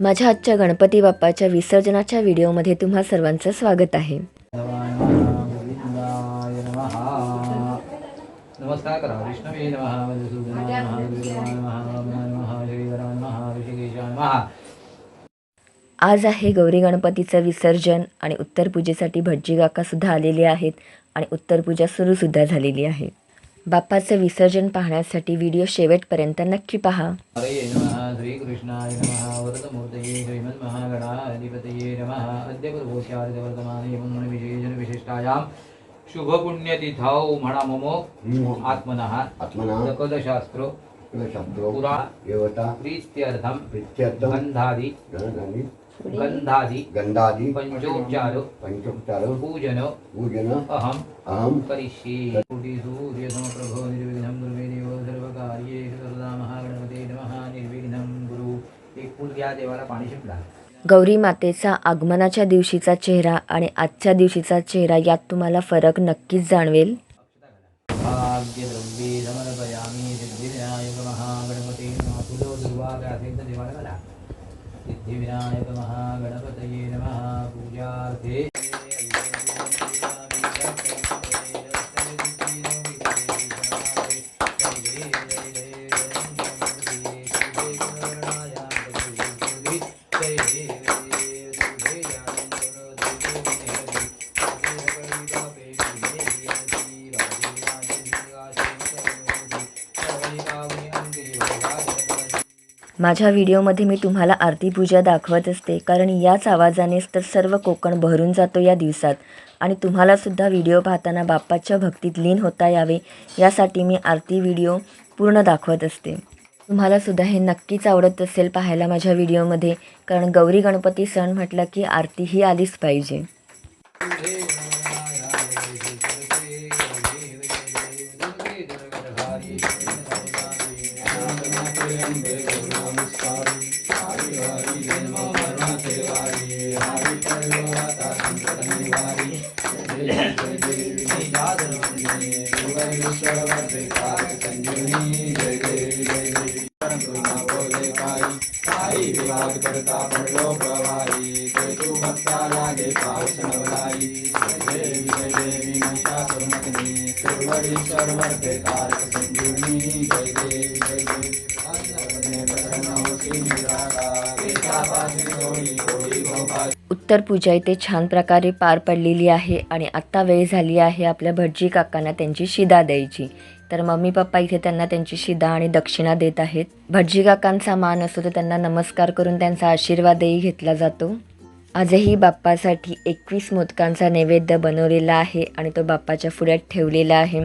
माझ्या आजच्या गणपती बाप्पाच्या विसर्जनाच्या व्हिडिओमध्ये तुम्हा सर्वांचं स्वागत आहे. आज आहे गौरी गणपतीचं विसर्जन आणि उत्तर पूजेसाठी भटजी काकासुद्धा आलेले आहेत आणि उत्तर पूजा सुरूसुद्धा झालेली आहे. बाप्पाचं विसर्जन पाहण्यासाठी व्हिडिओ शेवटपर्यंत नक्की पहा. श्रीकृष्णाय नमः। वरदमूर्तये श्रीमन्महागणाधिपतये नमः। अद्य प्रभोष्यार्धवर्तमाने एवं विशेषण विशिष्टायां शुभपुण्यतिथौ म्हणा मम आत्मनः। आत्मना। सकलशास्त्र शब्दो पुरा। देवता प्रीत्यर्थं। गन्धादि। गन्धादि। गंधादी पञ्चोपचार पंचोपचार पूजन। पूजन। अहं। अहम करिष्ये। सूर्यसमप्रभो निर्विघ्नं गुरुवे देव सर्वकार्ये सर्वदा महागणपते नमः निर्विघ्नं गुरु देवाला पाणी शिंपला. गौरी मातेचा आगमनाच्या दिवशीचा चेहरा आणि आजच्या दिवशीचा चेहरा यात तुम्हाला फरक नक्कीच जाणवेल. महागणपते माझ्या व्हिडिओमध्ये मी तुम्हाला आरती पूजा दाखवत असते. कारण याच आवाजानेच तर सर्व कोकण बहरून जातो या दिवसात. आणि तुम्हालासुद्धा व्हिडिओ पाहताना बाप्पाच्या भक्तीत लीन होता यावे यासाठी मी आरती व्हिडिओ पूर्ण दाखवत असते. तुम्हालासुद्धा हे नक्कीच आवडत असेल पाहायला माझ्या व्हिडिओमध्ये कारण गौरी गणपती सण म्हटलं की आरती ही आलीच पाहिजे. ज्ञानेश्वर काय संजीवनी जय जय जय जय पायी काही विवाद करता पडलो प्रवाही जय तू भक्ता लागे पाऊस नवलाई जय जय देवी महिषा सर्वते तारक संजीवनी जय जय जय जय उत्तर पूजा इथे छान प्रकारे पार पडलेली आहे आणि आत्ता वेळ झाली आहे आपल्या भटजी काकांना त्यांची शिदा द्यायची. तर मम्मी पप्पा इथे त्यांना त्यांची शिदा आणि दक्षिणा देत आहेत. भटजी काकांचा मान असतो तर त्यांना नमस्कार करून त्यांचा आशीर्वादही घेतला जातो. आजही बाप्पासाठी एकवीस मोदकांचा नैवेद्य बनवलेला आहे आणि तो बाप्पाच्या पुढ्यात ठेवलेला आहे.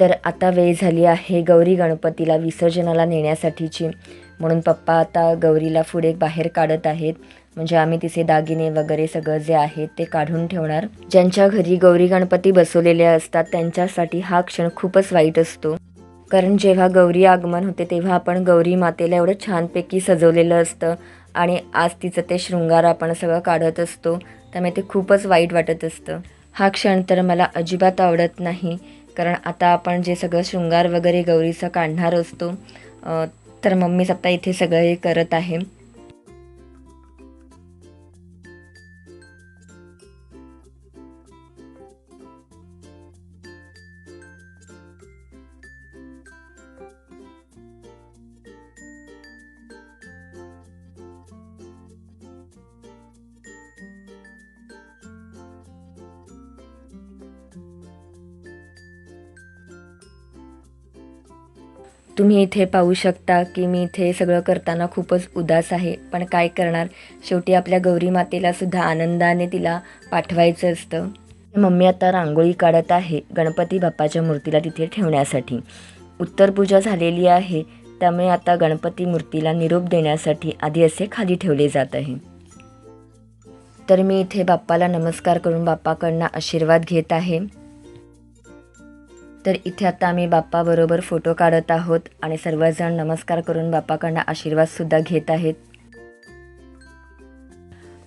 तर आता वेळ झाली आहे गौरी गणपतीला विसर्जनाला नेण्यासाठीची. म्हणून पप्पा आता गौरीला पुढे बाहेर काढत आहेत. म्हणजे आम्ही तिचे दागिने वगैरे सगळं जे आहे ते काढून ठेवणार. ज्यांच्या घरी गौरी गणपती बसवलेले असतात त्यांच्यासाठी हा क्षण खूपच वाईट असतो. कारण जेव्हा गौरी आगमन होते तेव्हा आपण गौरी मातेला एवढं छानपैकी सजवलेलं असतं आणि आज तिचं ते शृंगार आपण सगळं काढत असतो त्यामुळे ते खूपच वाईट वाटत असतं. हा क्षण तर मला अजिबात आवडत नाही. कारण आता आपण जे सगळं शृंगार वगैरे गौरीचं काढणार असतो तर मम्मीच आता इथे सगळं हे करत आहे. तुम्ही इथे पाहू शकता की मी इथे सगळं करताना खूपच उदास आहे. पण काय करणार? शेवटी आपल्या गौरी मातेला सुद्धा आनंदाने तिला पाठवायचं असतं. मम्मी आता रांगोळी काढत आहे गणपती बाप्पाच्या मूर्तीला तिथे ठेवण्यासाठी. उत्तर पूजा झालेली आहे त्यामुळे आता गणपती मूर्तीला निरोप देण्यासाठी आधी असे खाली ठेवले जात आहे. तर मी इथे बाप्पाला नमस्कार करून बाप्पाकडनं आशीर्वाद घेत आहे. तर इथे आता आम्ही बाप्पाबरोबर फोटो काढत आहोत आणि सर्वजण नमस्कार करून बाप्पाकडनं आशीर्वादसुद्धा घेत आहेत.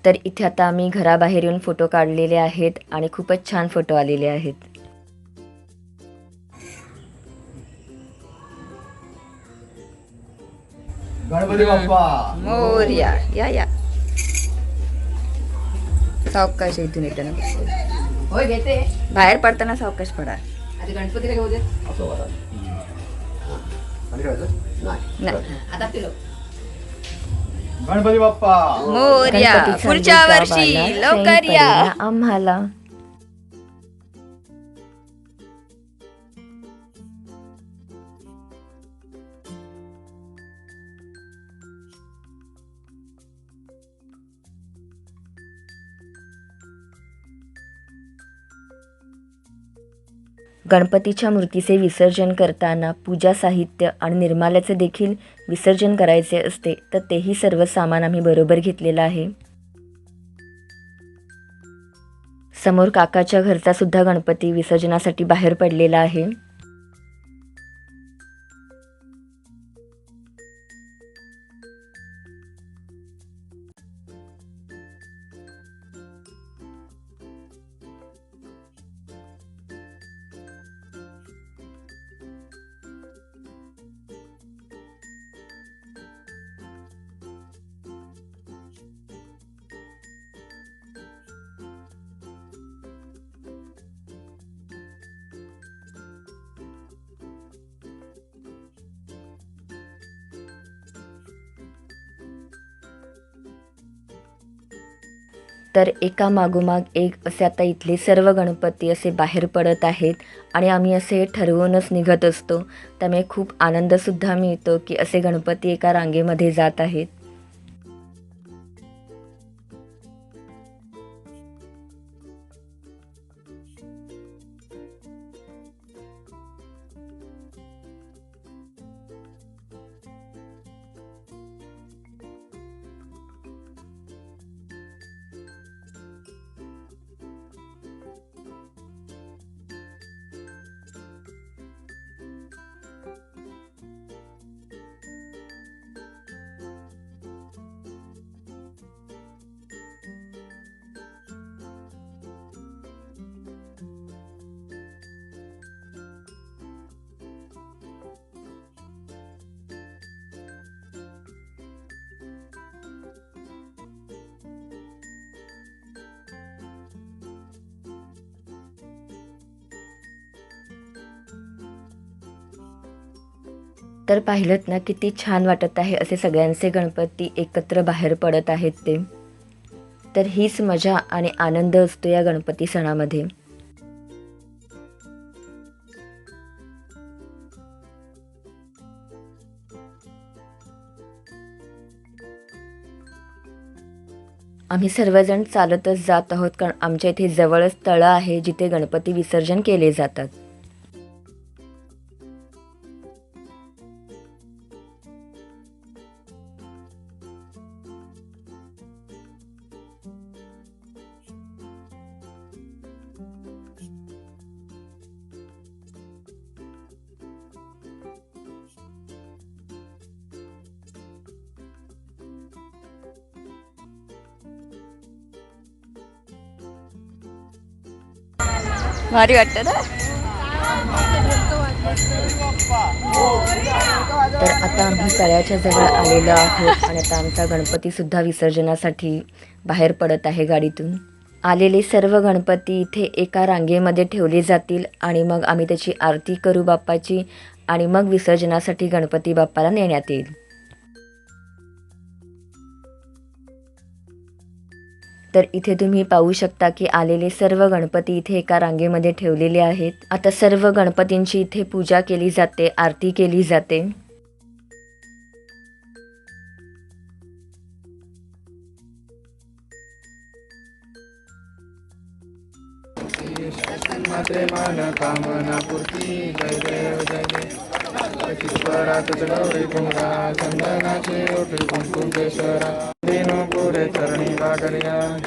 तर इथे आता आम्ही घराबाहेर येऊन फोटो काढलेले आहेत आणि खूपच छान फोटो आलेले आहेत. गणपती बाप्पा. मोर्या. या या. सावकाश इथून येताना होय घेते. बाहेर पडताना सावकाश पडा. गणपतीला घेऊ दे असं बघा आणि ठेवायचं? नाही. नाही. आता पिलो गणपती बाप्पा. मोर्या पुढच्या वर्षी लवकर या. आम्हाला. गणपतीच्या मूर्तीचे विसर्जन करताना पूजा साहित्य आणि निर्माल्याचे देखील विसर्जन करायचे असते तर तेही सर्व सामान आम्ही बरोबर घेतलेलं आहे. समोर काकाच्या घरचा सुद्धा गणपती विसर्जनासाठी बाहेर पडलेला आहे. तर एका मागोमाग एक असे आता इथले सर्व गणपती असे बाहेर पडत आहेत आणि आम्ही असे ठरवूनच निघत असतो. त्यामुळे खूप आनंदसुद्धा मिळतो की असे गणपती एका रांगेमध्ये जात आहेत. तर पाहिलं ना किती छान वाटत आहे असे सगळ्यांचे गणपती एकत्र बाहेर पडत आहेत ते. तर हीच मजा आणि आनंद असतो या गणपती सणामध्ये. आम्ही सर्वजण चालतच जात आहोत कारण आमच्या इथे जवळच तळं आहे जिथे गणपती विसर्जन केले जातात. भारी वाटतं ना? तर आता आम्ही तळ्याच्या जवळ आलेलो आहोत आणि आता आमचा गणपती सुद्धा विसर्जनासाठी बाहेर पडत आहे गाडीतून. आलेले सर्व गणपती इथे एका रांगेमध्ये ठेवले जातील आणि मग आम्ही त्याची आरती करू बाप्पाची आणि मग विसर्जनासाठी गणपती बाप्पाला नेण्यात येईल. तर इथे तुम्ही पाहू शकता की आलेले सर्व गणपती इथे एका रांगेमध्ये ठेवलेले आहेत. आता सर्व गणपतींची इथे पूजा केली जाते आरती केली जाते. मात्रे मान कामना गौरी कुंभा दिनो पुरे चरणी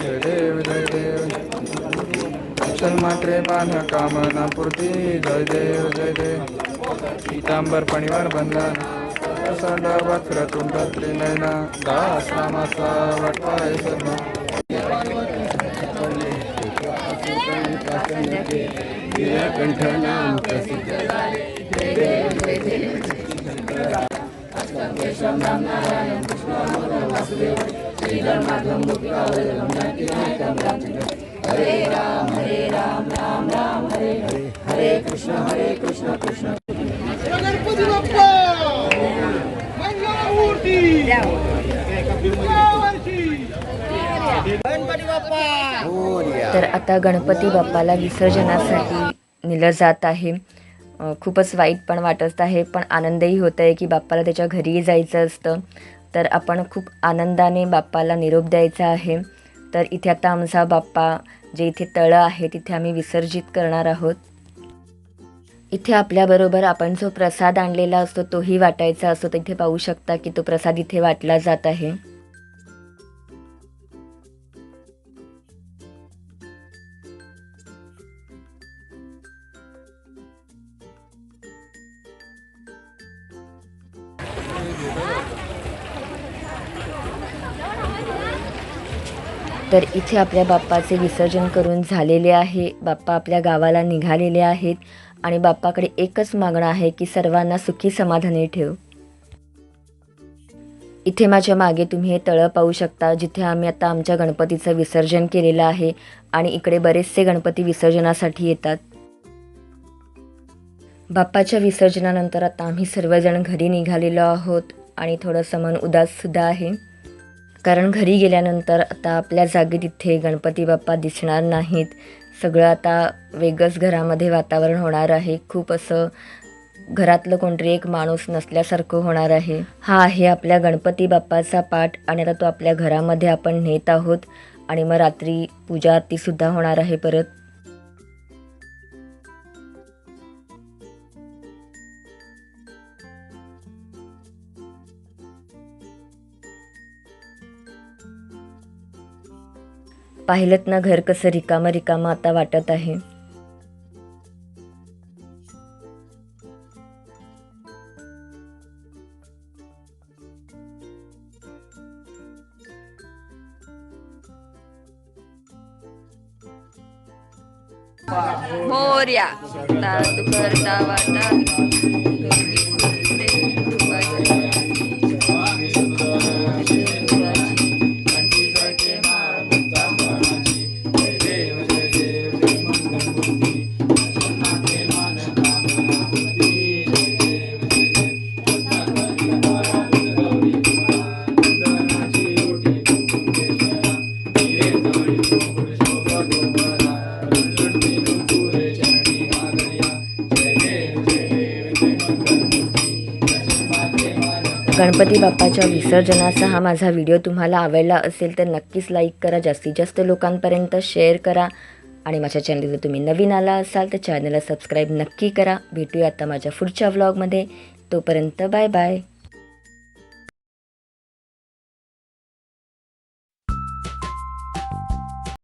जय देव जय देव चल मात्रे कामना पूर्ती जय देव जय. देव पीतांबर पणिवार बंधना प्रसंड वक्र तुंड त्रिनयना दास रामाचा वाटपाय सर्व गणपती बाप्पा मंगळमूर्ती गणपती बाप्पा तर आता गणपती बाप्पाला विसर्जनासाठी नेलं जात आहे. खूपच वाईट पण वाटत आहे पण आनंदही होत आहे की बाप्पाला त्याच्या घरी जायचं असतं. तर आपण खूप आनंदाने बाप्पाला निरोप द्यायचा आहे. तर इथे आता आमचा बाप्पा जे इथे तळं आहे तिथे आम्ही विसर्जित करणार आहोत. इथे आपल्याबरोबर आपण जो प्रसाद आणलेला असतो तोही वाटायचा असतो. तर इथे पाहू शकता की तो प्रसाद इथे वाटला जात आहे. तर इथे आपल्या बाप्पाचे विसर्जन करून झालेले आहे. बाप्पा आपल्या गावाला निघालेले आहेत आणि बाप्पाकडे एकच मागणं आहे की सर्वांना सुखी समाधानी ठेव. इथे माझ्या मागे तुम्ही हे तळं पाहू शकता जिथे आम्ही आता आमच्या गणपतीचं विसर्जन केलेलं आहे आणि इकडे बरेचसे गणपती विसर्जनासाठी येतात. बाप्पाच्या विसर्जनानंतर आता आम्ही सर्वजण घरी निघालेलो आहोत आणि थोडंसं मन उदाससुद्धा आहे. कारण घरी गेल्यानंतर आता आपल्या जागी तिथे गणपती बाप्पा दिसणार नाहीत. सगळं आता वेगळंच घरामध्ये वातावरण होणार आहे. खूप असं घरातलं कोणतरी एक माणूस नसल्यासारखं होणार आहे. हा आहे आपल्या गणपती बाप्पाचा पाठ आणि आता तो आपल्या घरामध्ये आपण नेत आहोत आणि मग रात्री पूजा आरतीसुद्धा होणार आहे परत. पाहिलंत ना घर कसं रिकामं रिकामं आता वाटत आहे. मोर्या. करता वाटा. गणपती बाप्पाच्या विसर्जनाचा हा माझा व्हिडिओ. तुम्हाला आवडला असेल तर नक्कीच लाईक करा. जास्तीत जास्त लोकांपर्यंत शेअर करा. आणि माझ्या चॅनलला तुम्ही नवीन आला असाल तर चॅनलला सबस्क्राईब नक्की करा. भेटूया आता माझ्या पुढच्या व्लॉगमध्ये तोपर्यंत बाय बाय